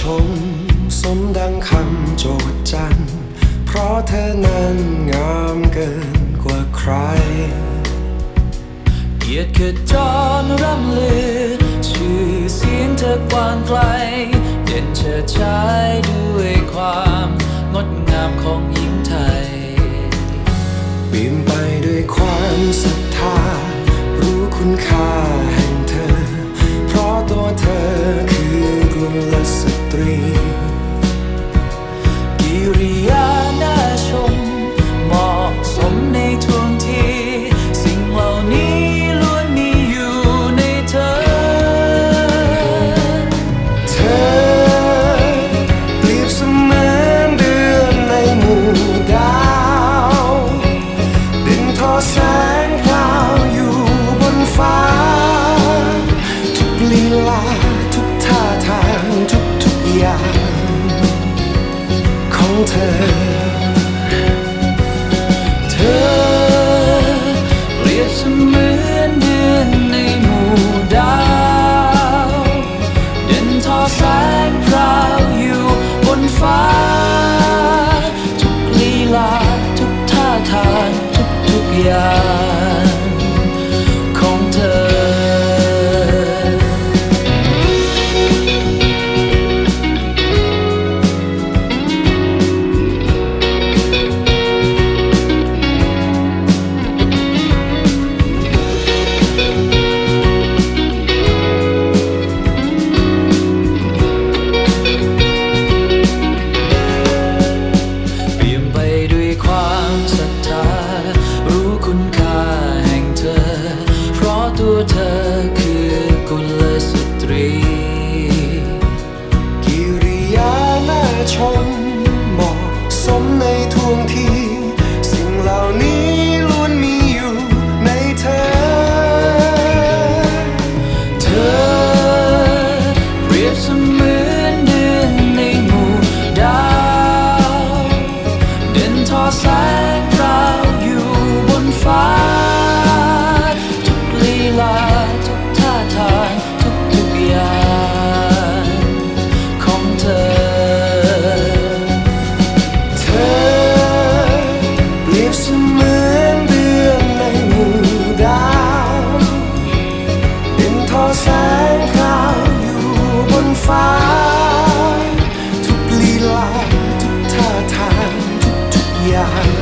ชม สมดังคำโจทจัน เพราะเธอนั้นงามเกินกว่าใคร เกียรติขจอนร่ำลือ ชื่อเสียงเธอกว้างไกล เด่นเชิดชายด้วยความงดงามของหญิงไทยบีนไปด้วยความศรัทธา รู้คุณค่า yeah. ้ทุกลีลา ทุกท่าทาง ทุกทุกอย่าง